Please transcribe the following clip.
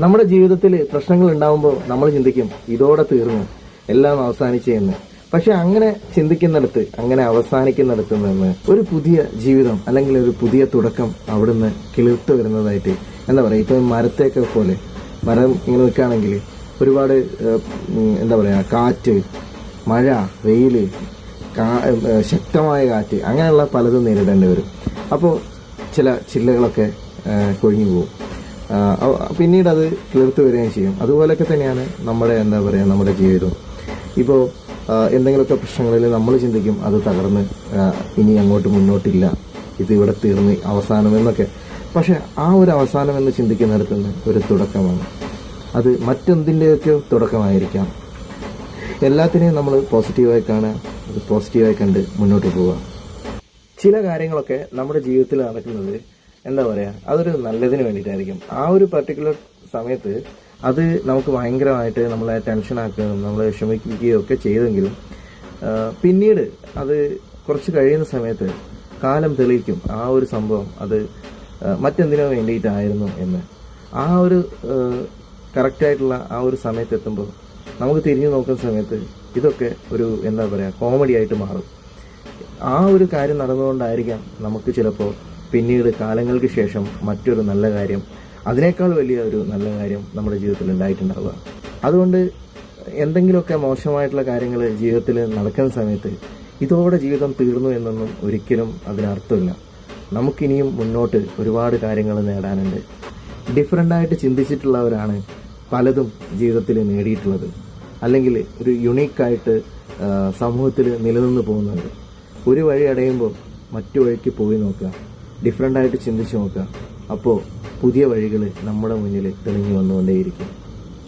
നമ്മുടെ ജീവിതത്തിൽ പ്രശ്നങ്ങൾ ഉണ്ടാവുമ്പോൾ നമ്മൾ ചിന്തിക്കും ഇതോടെ തീർന്നു എല്ലാം അവസാനിച്ചെന്ന് പക്ഷെ അങ്ങനെ ചിന്തിക്കുന്നിടത്ത് അങ്ങനെ അവസാനിക്കുന്നിടത്ത് നിന്ന് ഒരു പുതിയ ജീവിതം അല്ലെങ്കിൽ ഒരു പുതിയ തുടക്കം അവിടുന്ന് കിളിർത്ത് വരുന്നതായിട്ട് എന്താ പറയുക ഇപ്പം മരത്തേക്കെ പോലെ മരം ഇങ്ങനെ നിൽക്കുകയാണെങ്കിൽ ഒരുപാട് എന്താ പറയുക കാറ്റ് മഴ വെയിൽ കാ- ശക്തമായ കാറ്റ് അങ്ങനെയുള്ള പലതും നേരിടേണ്ടി വരും. അപ്പോൾ ചില ചില്ലകളൊക്കെ കൊഴിഞ്ഞു പോകും. പിന്നീട് അത് കിളിർത്ത് വരികയും ചെയ്യും. അതുപോലെയൊക്കെ തന്നെയാണ് നമ്മുടെ എന്താ പറയുക നമ്മുടെ ജീവിതം ഇപ്പോൾ എന്തെങ്കിലുമൊക്കെ പ്രശ്നങ്ങളിൽ നമ്മൾ ചിന്തിക്കും അത് തകർന്ന് ഇനി അങ്ങോട്ട് മുന്നോട്ടില്ല. ഇത് ഇവിടെ തീർന്ന് അവസാനം എന്നൊക്കെ. പക്ഷെ ആ ഒരു അവസാനം എന്ന് ചിന്തിക്കുന്നിടത്ത് നിന്ന് ഒരു തുടക്കമാണ്. അത് മറ്റെന്തിന്റെയൊക്കെ തുടക്കമായിരിക്കാം? എല്ലാത്തിനെയും നമ്മൾ പോസിറ്റീവായി കാണുക അത് പോസിറ്റീവായി കണ്ട് മുന്നോട്ട് പോവുക. ചില കാര്യങ്ങളൊക്കെ നമ്മുടെ ജീവിതത്തിൽ നടക്കുന്നത് എന്താ പറയാ അതൊരു നല്ലതിന് വേണ്ടിയിട്ടായിരിക്കും. ആ ഒരു പർട്ടിക്കുലർ സമയത്ത് അത് നമുക്ക് ഭയങ്കരമായിട്ട് നമ്മളെ ടെൻഷൻ ടെൻഷനാക്കുകയും നമ്മളെ വിഷമിക്കുകയോ ഒക്കെ ചെയ്തെങ്കിലും പിന്നീട് അത് കുറച്ച് കഴിയുന്ന സമയത്ത് കാലം തെളിയിക്കും ആ ഒരു സംഭവം അത് മറ്റെന്തിനോ വേണ്ടിയിട്ടായിരുന്നു എന്ന്. ആ ഒരു കറക്റ്റായിട്ടുള്ള ആ ഒരു സമയത്ത് എത്തുമ്പോൾ നമുക്ക് തിരിഞ്ഞു നോക്കുന്ന സമയത്ത് ഇതൊക്കെ ഒരു എന്താ പറയുക കോമഡി ആയിട്ട് മാറും. ആ ഒരു കാര്യം നടന്നുകൊണ്ടായിരിക്കാം നമുക്ക് ചിലപ്പോൾ പിന്നീട് കാലങ്ങൾക്ക് ശേഷം മറ്റൊരു നല്ല കാര്യം അതിനേക്കാൾ വലിയ ഒരു നല്ല കാര്യം നമ്മുടെ ജീവിതത്തിൽ ഉണ്ടായിട്ടുണ്ടാവുക. അതുകൊണ്ട് എന്തെങ്കിലുമൊക്കെ മോശമായിട്ടുള്ള കാര്യങ്ങൾ ജീവിതത്തിൽ നടക്കുന്ന സമയത്ത് ഇതോടെ ജീവിതം തീർന്നു എന്നൊന്നും ഒരിക്കലും അതിനർത്ഥമില്ല നമുക്കിനിയും മുന്നോട്ട് ഒരുപാട് കാര്യങ്ങൾ നേടാനുണ്ട്. ഡിഫറെന്റായിട്ട് ചിന്തിച്ചിട്ടുള്ളവരാണ് പലതും ജീവിതത്തിൽ നേടിയിട്ടുള്ളത്. അല്ലെങ്കിൽ ഒരു യുണീക്കായിട്ട് സമൂഹത്തിൽ നിലനിന്ന് പോകുന്നത് ഒരു വഴി അടയുമ്പോൾ മറ്റു വഴിക്ക് പോയി നോക്കുക. ഡിഫറെന്റ് ആയിട്ട് ചിന്തിച്ച് നോക്കുക. അപ്പോൾ പുതിയ വഴികൾ നമ്മുടെ മുന്നിൽ തെളിഞ്ഞു വന്നുകൊണ്ടേയിരിക്കും.